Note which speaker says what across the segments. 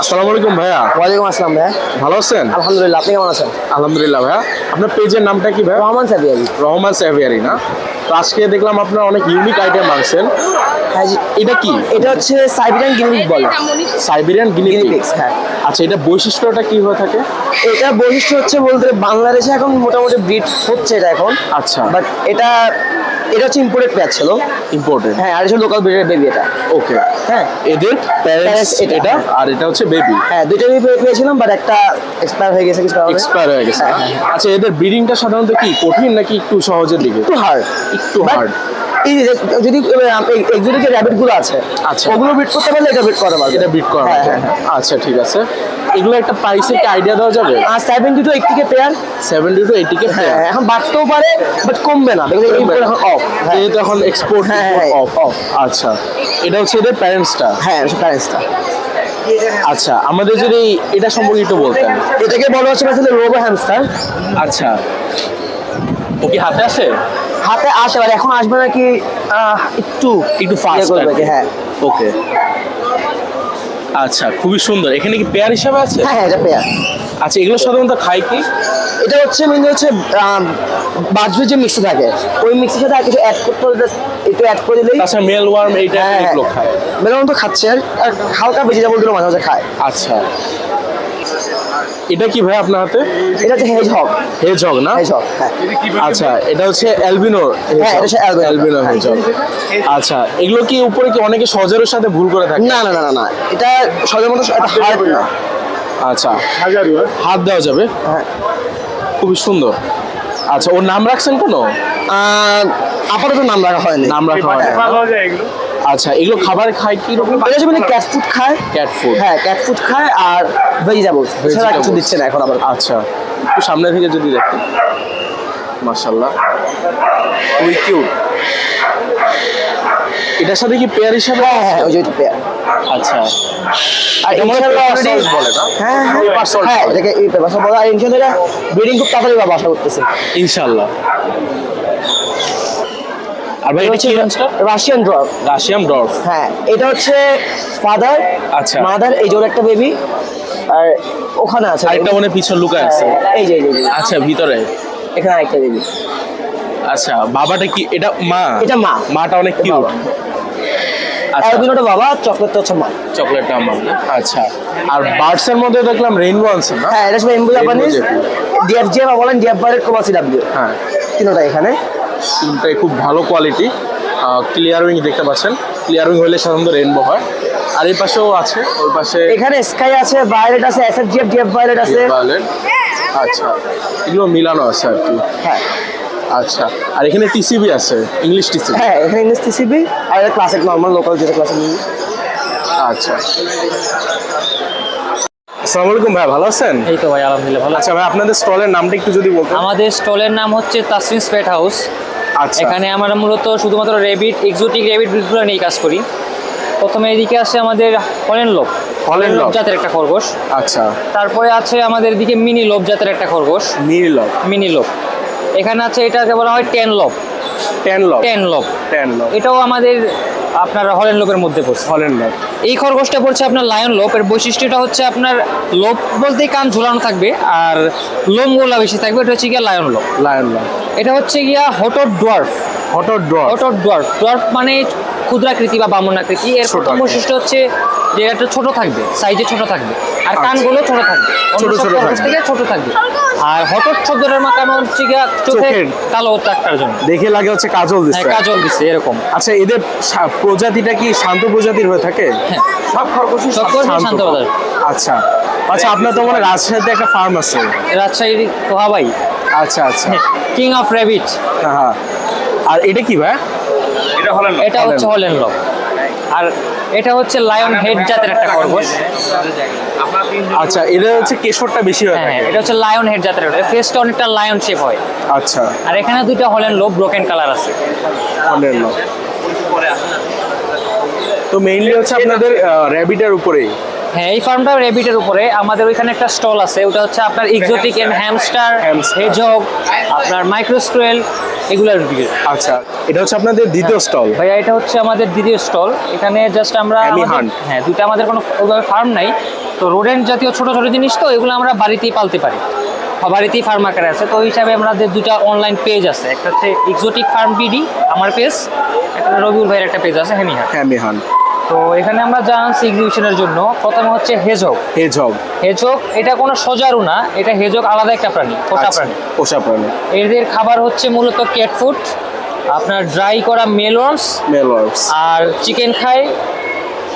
Speaker 1: আসসালামু আলাইকুম ভাইয়া।
Speaker 2: ওয়ালাইকুম আসসালাম ভাইয়া।
Speaker 1: ভালো আছেন?
Speaker 2: আলহামদুলিল্লাহ আপনি কেমন আছেন?
Speaker 1: আলহামদুলিল্লাহ ভাইয়া। আপনার পেজের নামটা কি ভাইয়া?
Speaker 2: রহমান
Speaker 1: না? তো আজকে দেখলাম আপনার অনেক ইউনিক আইটেম আনছেন।
Speaker 2: হ্যাঁ
Speaker 1: এটা কি?
Speaker 2: এটা হচ্ছে সাইবেরিয়ান গিনিপিগ বলে।
Speaker 1: সাইবেরিয়ান গিনিপিগ
Speaker 2: হ্যাঁ।
Speaker 1: আচ্ছা এটা বৈশিষ্ট্যটা কি হয়ে থাকে?
Speaker 2: এটা বৈশিষ্ট্য হচ্ছে বলতে বাংলাদেশে এখন মোটামুটি ব্রিড হচ্ছে এটা এখন।
Speaker 1: আচ্ছা।
Speaker 2: বাট এটা এটা হচ্ছে ইম্পোর্টেড প্যাচ ছিল
Speaker 1: ইম্পর্টেন্ট
Speaker 2: হ্যাঁ আর এটা লোকাল ব্রিডের বেবি এটা।
Speaker 1: ওকে
Speaker 2: হ্যাঁ।
Speaker 1: এদের প্যারেন্টস
Speaker 2: এটা, হ্যাঁ।
Speaker 1: আর এটা হচ্ছে বেবি
Speaker 2: হ্যাঁ দুইটা বেবি পেয়েছিলাম বাট একটা এক্সপায়ার হয়ে গেছে কিছু
Speaker 1: এক্সপায়ার হয়ে গেছে
Speaker 2: হ্যাঁ, হ্যাঁ,
Speaker 1: আচ্ছা এদের ব্রিডিংটা সাধারণত কি কঠিন নাকি একটু সহজের দিকে?
Speaker 2: একটু হার্ড
Speaker 1: একটু হার্ড
Speaker 2: এই যদি এক্সোটিক যে র্যাবিটগুলো আছে
Speaker 1: আচ্ছা।
Speaker 2: ওগুলো বিট করতে পারলে এটা বিট করা পারবে
Speaker 1: এটা বিট করা
Speaker 2: হ্যাঁ, হ্যাঁ, হ্যাঁ।
Speaker 1: আচ্ছা ঠিক আছে। এগুলো একটা প্রাইসের কি আইডিয়া দেওয়া যাবে?
Speaker 2: আর seventy two eighty K pair
Speaker 1: seventy two eighty K
Speaker 2: হ্যাঁ এখন বাড়তেও পারে বাট কমবে না। দেখবেন এই এখন অফ
Speaker 1: যেহেতু এখন এক্সপোর্ট
Speaker 2: হ্যাঁ, হ্যাঁ,
Speaker 1: অফ অফ আচ্ছা। এটা হচ্ছে এদের প্যারেন্টসটা
Speaker 2: হ্যাঁ প্যারেন্টসটা
Speaker 1: আচ্ছা আমাদের যদি এটা সম্পর্কে একটু বলতেন।
Speaker 2: এটাকে বলা হচ্ছে আসলে রোবো হ্যামস্টার
Speaker 1: আচ্ছা। ও কি হাতে আসে?
Speaker 2: হাতে আসে আর এখন আসবে নাকি একটু
Speaker 1: একটু
Speaker 2: ইয়ে
Speaker 1: ফাস্ট
Speaker 2: করবে হ্যাঁ।
Speaker 1: ওকে আচ্ছা খুবই সুন্দর। এখানে কি পেয়ার হিসাবে আছে?
Speaker 2: হ্যাঁ হ্যাঁ এটা পেয়ার।
Speaker 1: আচ্ছা এগুলো সাধারণত খাই কি?
Speaker 2: এটা হচ্ছে মেন হচ্ছে বাজবে যে মিক্সে থাকে। ওই মিক্সের সাথে আর কিছু অ্যাড করতে just একটু অ্যাড করে দিলেই
Speaker 1: আচ্ছা মেল ওয়ার্ম এইটা এগুলো খায়।
Speaker 2: মেলন তো খাচ্ছে আর হালকা ভেজিটেবলগুলো মাঝে মাঝে খায়।
Speaker 1: আচ্ছা। এটা কি ভাই আপনার হাতে?
Speaker 2: এটা হচ্ছে হেজ হক
Speaker 1: হেজগ না
Speaker 2: হেজ হক হ্যাঁ
Speaker 1: আচ্ছা এটা হচ্ছে অ্যালবিনো
Speaker 2: হ্যাঁ, এটা হচ্ছে।
Speaker 1: অ্যালবিনো হেজগ আচ্ছা এগুলো কি উপরে কি অনেকে সজের সাথে ভুল করে থাকে?
Speaker 2: না না না না না। এটা সবার মতো এটা হার্ড না।
Speaker 1: আচ্ছা। হাত দেওয়া যাবে?
Speaker 2: হ্যাঁ।
Speaker 1: খুবই সুন্দর। আচ্ছা ওর নাম রাখছেন কোনো?
Speaker 2: আপাতত নাম রাখা হয়নি।
Speaker 1: নাম রাখা হয়। আচ্ছা এগুলো খাবার খায় কি রকম
Speaker 2: এটা হচ্ছে মানে ক্যাট ফুড খায়।
Speaker 1: ক্যাট ফুড
Speaker 2: হ্যাঁ ক্যাট ফুড খায় আর ভেজিটেবল এছাড়া কিছু দিচ্ছে না এখন আবার।
Speaker 1: আচ্ছা একটু সামনে থেকে যদি দেখি। মাশাল্লাহ খুবই কিউট এটার সাথে কি পেয়ার হিসাবে
Speaker 2: হ্যাঁ হ্যাঁ ওই যে পেয়ার
Speaker 1: আচ্ছা।
Speaker 2: আর ইনশাআল্লাহ
Speaker 1: বলে না?
Speaker 2: হ্যাঁ হ্যাঁ। হ্যাঁ এটাকে এই পেপার বলে আর ইনশাআল্লাহ ব্রিডিং খুব তাড়াতাড়ি বা বাসা করতেছে।
Speaker 1: ইনশাল্লাহ আর ভাই
Speaker 2: এটা
Speaker 1: এটা কি রাঞ্চটা
Speaker 2: রাশিয়ান ড্রপ
Speaker 1: রাশিয়ান ডর্ফ
Speaker 2: হ্যাঁ এটা হচ্ছে ফাদার
Speaker 1: আচ্ছা।
Speaker 2: মাদার এই জোর একটা বেবি আর ওখানে আছে।
Speaker 1: আরেকটা মনে পিছন লুকায় আছে।
Speaker 2: হ্যাঁ, এই যে এই যে,
Speaker 1: আচ্ছা ভিতরে।
Speaker 2: এখানে আরেকটা বেবি
Speaker 1: আচ্ছা বাবাটা কি এটা মা?
Speaker 2: এটা মা।
Speaker 1: মাটা অনেক কিউট। আচ্ছা।
Speaker 2: অ্যালবিনোটা বাবা চকলেটটা হচ্ছে মা।
Speaker 1: চকলেটটা আচ্ছা। আর বার্ডস এর মধ্যে দেখলাম রেইনবো আছে
Speaker 2: হ্যাঁ এটা হচ্ছে এমবু জাপানিজ ডিএফজি বা বলেন ডিএফ বারের কোমাসি ডাব্লিউ
Speaker 1: হ্যাঁ।
Speaker 2: তিনটা এখানে।
Speaker 1: তিনটাই খুব ভালো কোয়ালিটি ক্লিয়ার উইং দেখতে পাচ্ছেন। ক্লিয়ার উইং হলে সাধারণত রেইনবো হয়। আর এই পাশেও আছে ওই পাশে
Speaker 2: এখানে স্কাই আছে ভায়োলেট আছে এসএফ জিএফ ডিএফ ভায়োলেট আছে।
Speaker 1: ভায়োলেট আচ্ছা এগুলো মিলানো আছে আর কি।
Speaker 2: হ্যাঁ।
Speaker 1: আচ্ছা আর এখানে টিসিবি আছে ইংলিশ টিসিবি
Speaker 2: হ্যাঁ এখানে ইংলিশ টিসিবি আর ক্লাসিক নর্মাল লোকাল যেটা ক্লাসিক
Speaker 1: আচ্ছা। আসসালামু আলাইকুম ভাই ভালো আছেন?
Speaker 3: এই তো ভাই আলহামদুলিল্লাহ ভালো
Speaker 1: আচ্ছা ভাই আপনাদের স্টলের নামটা একটু যদি বলতেন।
Speaker 3: আমাদের স্টলের নাম হচ্ছে তাসরিন স্পেট হাউস।
Speaker 1: আচ্ছা।
Speaker 3: এখানে আমরা মূলত শুধুমাত্র রেবিট এক্সোটিক রেবিট ব্রিডগুলো নিয়ে কাজ করি। প্রথমে এদিকে আছে আমাদের হলেন লোক
Speaker 1: হলেন লোক।
Speaker 3: জাতের একটা খরগোশ।
Speaker 1: আচ্ছা।
Speaker 3: তারপরে আছে আমাদের এদিকে মিনি লোভ জাতের একটা খরগোশ।
Speaker 1: নীল
Speaker 3: মিনি লোভ। এখানে আছে এটাকে বলা হয় ten love.
Speaker 1: Ten lock
Speaker 3: ten love.
Speaker 1: Ten lock
Speaker 3: এটাও আমাদের আপনার হলেন লোকের মধ্যে পড়ছে।
Speaker 1: হলেন লোপ
Speaker 3: এই খরগোশটা পড়ছে আপনার লায়ন লোপ। এর বৈশিষ্ট্যটা হচ্ছে আপনার লোপ বলতে কান ঝুলানো থাকবে আর লোমগুলা বেশি থাকবে। এটা হচ্ছে গিয়া লায়ন লোপ।
Speaker 1: লায়ন লোপ।
Speaker 3: এটা হচ্ছে গিয়া হটর ডোয়ার্ফ।
Speaker 1: হটো ড্রপ
Speaker 3: হটর ডোয়ার্ফ ডোয়ার্ফ মানে ক্ষুদ্রাকৃতি বা বামনাকৃতি এর প্রথম বৈশিষ্ট্য হচ্ছে যে এটা ছোট থাকবে সাইজে ছোট থাকবে। আর
Speaker 1: আচ্ছা।
Speaker 3: কানগুলো ছোট থাকবে।
Speaker 1: ছোট ছোট থাকবে।
Speaker 3: থেকে ছোট থাকবে। আর হটর শব্দটার মাকানো হচ্ছে গিয়া চোখে
Speaker 1: চোখের।
Speaker 3: কালো টাকটার জন্য।
Speaker 1: দেখে লাগে হচ্ছে কাজল
Speaker 3: হ্যাঁ
Speaker 1: দিচ্ছে
Speaker 3: কাজল দিচ্ছে এরকম।
Speaker 1: আচ্ছা এদের প্রজাতিটা কি শান্ত প্রজাতির হয়ে থাকে?
Speaker 3: হ্যাঁ।
Speaker 1: সব
Speaker 3: খরগোশ শান্ত।
Speaker 1: আচ্ছা। আচ্ছা আপনার তো মনে রাজশাহীতে একটা ফার্ম আছে।
Speaker 3: রাজশাহীর তোহাবাই
Speaker 1: আচ্ছা আচ্ছা।
Speaker 3: কিং অফ রেবিট
Speaker 1: হ্যাঁ হ্যাঁ। আর এটা কি ভাই?
Speaker 3: এটা হলেন এটা হচ্ছে হলেন লক আর এটা হচ্ছে লায়ন হেড জাতের একটা খরগোশ।
Speaker 1: আচ্ছা এদের হচ্ছে কেশরটা বেশি হয়
Speaker 3: হ্যাঁ এটা হচ্ছে লায়ন হেড জাতের ফেসটা অনেকটা লায়ন শেপ হয়।
Speaker 1: আচ্ছা।
Speaker 3: আর এখানে দুইটা হলেন লোভ ব্রোকেন কালার আছে।
Speaker 1: অনেক লোক তো মেইনলি হচ্ছে আপনাদের র্যাবিটের উপরেই।
Speaker 3: হ্যাঁ এই ফার্মটা র্যাবিটের উপরে। আমাদের ওইখানে একটা স্টল আছে ওটা হচ্ছে আপনার এক্সোটিক এন্ড হ্যামস্টার. হেজগ আপনার মাইক্রোস্ক্রেল এগুলোর
Speaker 1: আচ্ছা এটা হচ্ছে আপনাদের দ্বিতীয় স্টল
Speaker 3: ভাইয়া এটা হচ্ছে আমাদের দ্বিতীয় স্টল এখানে জাস্ট আমরা হ্যাঁ দুটো আমাদের কোনো ওইভাবে ফার্ম নাই। তো রোডেন্ট জাতীয় ছোট ছোট জিনিস তো এগুলো আমরা বাড়িতেই পালতে পারি। বাড়িতেই ফার্ম আকারে আছে। তো ওই হিসাবে আমাদের দুটা অনলাইন পেজ আছে। একটা হচ্ছে এক্সোটিক ফার্ম বিডি আমার পেজ একটা রবিউল ভাইয়ের একটা পেজ আছে হ্যামি হাট
Speaker 1: হ্যামি হান
Speaker 3: তো এখানে আমরা জানাচ্ছি এক্সিবিশনের জন্য। প্রথমে হচ্ছে হেজক
Speaker 1: হেজগ
Speaker 3: হেজক এটা কোনো সজারু না এটা হেজক আলাদা একটা প্রাণী পোষা
Speaker 1: আচ্ছা,
Speaker 3: প্রাণী।
Speaker 1: পোষা প্রাণী।
Speaker 3: এদের খাবার হচ্ছে মূলত ক্যাট ফুড আপনার ড্রাই করা মেলওয়ার্মস
Speaker 1: মেলওয়ার্কস
Speaker 3: আর চিকেন খায়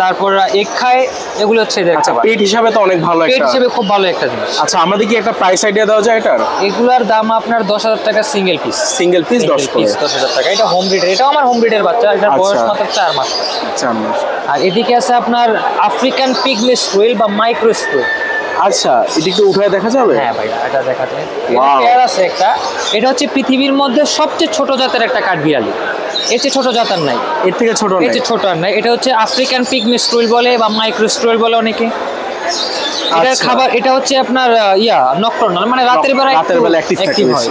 Speaker 3: তারপর এগ খায় এগুলো হচ্ছে এদের
Speaker 1: আচ্ছা
Speaker 3: খাবার।
Speaker 1: পেট হিসাবে তো অনেক ভালো
Speaker 3: পেট
Speaker 1: একটা
Speaker 3: হিসেবে খুব ভালো একটা জিনিস।
Speaker 1: আচ্ছা আমাদের কি একটা প্রাইস আইডিয়া দেওয়া যায় এটার?
Speaker 3: এগুলার দাম আপনার দশ হাজার টাকা সিঙ্গেল পিস
Speaker 1: সিঙ্গেল পিস দশ করে।
Speaker 3: দশ হাজার টাকা। এটা হোম ব্রিডের এটাও আমার হোম ব্রিডের বাচ্চা এটার
Speaker 1: আচ্ছা।
Speaker 3: বয়স মাত্র চার মাস।
Speaker 1: চার মাস।
Speaker 3: আর এদিকে আছে আপনার আফ্রিকান পিগমি স্কুইল বা মাইক্রো স্কুইল
Speaker 1: আচ্ছা এটি একটু উঠায় দেখা যাবে?
Speaker 3: হ্যাঁ ভাই এটা দেখাতে. পেয়ার আছে একটা। এটা হচ্ছে পৃথিবীর মধ্যে সবচেয়ে ছোট জাতের একটা কাঠবিড়ালি। এর চেয়ে ছোট জাতের নাই।
Speaker 1: এর থেকে ছোট
Speaker 3: এর চেয়ে ছোট আর নাই। এটা হচ্ছে আফ্রিকান পিগমি স্টুল বলে বা মাইক্রো স্টুল বলে অনেকে। এটা
Speaker 1: আচ্ছা।
Speaker 3: খাবার এটা হচ্ছে আপনার ইয়া নকটর্নাল মানে রাতের বেলা
Speaker 1: রাতের বেলা
Speaker 3: অ্যাক্টিভ হয়।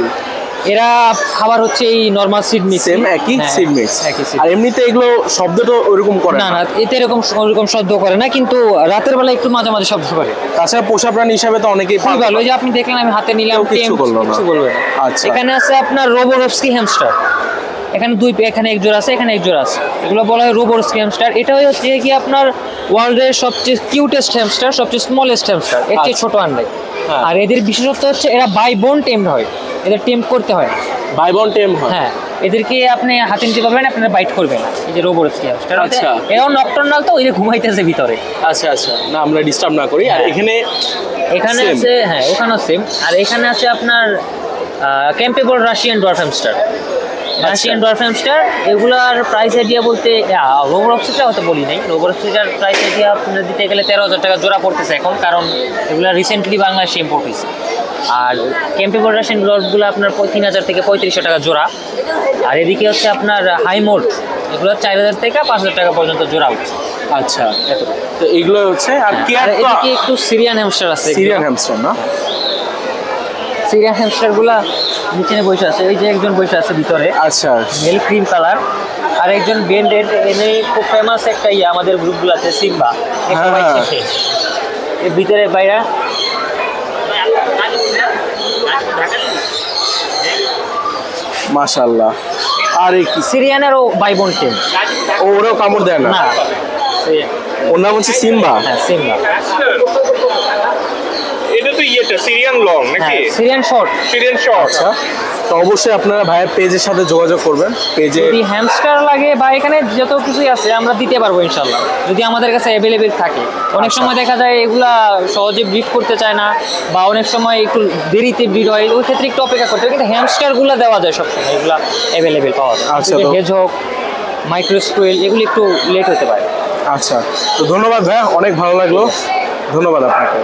Speaker 3: এরা খাবার হচ্ছে এই নর্মাল সিড মিক্স
Speaker 1: সেম একই সিড মিক্স
Speaker 3: একই seed
Speaker 1: আর এমনিতে এগুলো শব্দ তো ওরকম করে
Speaker 3: না
Speaker 1: না?
Speaker 3: এতে এরকম ওরকম শব্দ করে না কিন্তু রাতের বেলা একটু মাঝে মাঝে শব্দ করে।
Speaker 1: তাছাড়া পোষা প্রাণী হিসাবে তো অনেকেই
Speaker 3: খুবই ভালো ওই যে আপনি দেখলেন আমি হাতে নিলাম কিছু
Speaker 1: বলব না।
Speaker 3: কিচ্ছু বলবে না।
Speaker 1: আচ্ছা।
Speaker 3: এখানে আছে আপনার রোবোরফস্কি হ্যামস্টার এখানে দুই এখানে এক জোড়া আছে এখানে এক জোড়া আছে। এগুলো বলা হয় রোবোরস্কি হ্যামস্টার এটা হচ্ছে কি আপনার ওয়ার্ল্ডের সবচেয়ে কিউটেস্ট হ্যামস্টার সবচেয়ে স্মলেস্ট হ্যামস্টার এর চেয়ে
Speaker 1: ছোটো
Speaker 3: ছোট আন্ডাই
Speaker 1: হ্যাঁ।
Speaker 3: আর এদের বিশেষত্ব হচ্ছে এরা বাই বোন টেম হয়। এদের টেম করতে হয়। না।
Speaker 1: বাইবন টেম হয়।
Speaker 3: হ্যাঁ। এদেরকে আপনি হাতে নিতে পারবেন আপনারা বাইট করবে না। এই যে রোবোরস্কি হ্যামস্টার
Speaker 1: আচ্ছা।
Speaker 3: এরাও নকটর্নাল তো ওই যে ঘুমাইতেছে ভিতরে।
Speaker 1: আচ্ছা আচ্ছা। না আমরা ডিস্টার্ব না করি। আর
Speaker 3: হ্যাঁ।
Speaker 1: এখানে
Speaker 3: এখানে আছে হ্যাঁ ওখানেও সেম আর এখানে আছে আপনার ক্যাম্পেবল রাশিয়ান ডোয়ার্ফ হ্যামস্টার
Speaker 1: আচ্ছা।
Speaker 3: রাশিয়ান ডোয়ার্ফ হ্যামস্টার এগুলার প্রাইস আইডিয়া বলতে রোবরক্সিটা হয়তো বলি নাই। রোবরক্সিটার প্রাইস আইডিয়া আপনার দিতে গেলে তেরো হাজার টাকা জোড়া পড়তেছে এখন কারণ এগুলো রিসেন্টলি বাংলাদেশে ইম্পোর্ট হয়েছে আর ক্যাম্পেবল রাশিয়ান ডোয়ার্ফগুলো আপনার তিন হাজার থেকে পঁয়ত্রিশশো টাকা জোড়া। আর এদিকে হচ্ছে আপনার হাইমোড এগুলো চার হাজার থেকে পাঁচ হাজার টাকা পর্যন্ত জোড়া উঠছে
Speaker 1: আচ্ছা তো এগুলো হচ্ছে আর
Speaker 3: আর এদিকে একটু সিরিয়ান হ্যামস্টার আছে।
Speaker 1: সিরিয়ান হ্যামস্টার না?
Speaker 3: সিরিয়ান হ্যামস্টারগুলা নিচে বসে আছে এই যে একজন বসে আছে ভিতরে।
Speaker 1: আচ্ছা।
Speaker 3: মেল ক্রিম কালার আর একজন বেন্ডেড এনে খুব ফেমাস একটা ইয়ে আমাদের গ্রুপগুলোতে সিম্বা। এ সবাই
Speaker 1: হ্যাঁ।
Speaker 3: এর ভিতরে বাইরা।
Speaker 1: মাশাআল্লাহ। আর এই কি
Speaker 3: সিরিয়ানেরও বাইবন টিম
Speaker 1: ও ওরাও কামড় দেয় না?
Speaker 3: না।
Speaker 1: ওর নাম হচ্ছে সিম্বা?
Speaker 3: হ্যাঁ সিম্বা।
Speaker 4: সিরিয়ান লং
Speaker 3: হ্যাঁ
Speaker 4: নাকি?
Speaker 3: সিরিয়ান শর্ট
Speaker 4: সিরিয়ান শর্ট
Speaker 1: আচ্ছা তো অবশ্যই আপনারা ভাইয়ের পেজের সাথে যোগাযোগ করবেন। পেজে
Speaker 3: যদি হ্যামস্টার লাগে বা এখানে যত কিছুই আছে আমরা দিতে পারব ইনশাল্লাহ যদি আমাদের কাছে অ্যাভেলেবেল থাকে। অনেক
Speaker 1: আচ্ছা।
Speaker 3: সময় দেখা যায় এগুলা সহজে ব্রিড করতে চায় না বা অনেক সময় একটু দেরিতে ব্রিড হয় ওই ক্ষেত্রে একটু অপেক্ষা করতে হবে। কিন্তু হ্যামস্টারগুলো দেওয়া যায় সবসময় এগুলা অ্যাভেলেবেল পাওয়া যায়।
Speaker 1: আচ্ছা, তো-
Speaker 3: হেজ হোক মাইক্রোস্কুয়েল এগুলো একটু লেট হতে পারে।
Speaker 1: আচ্ছা তো ধন্যবাদ ভাইয়া অনেক ভালো লাগল। ধন্যবাদ আপনাকে।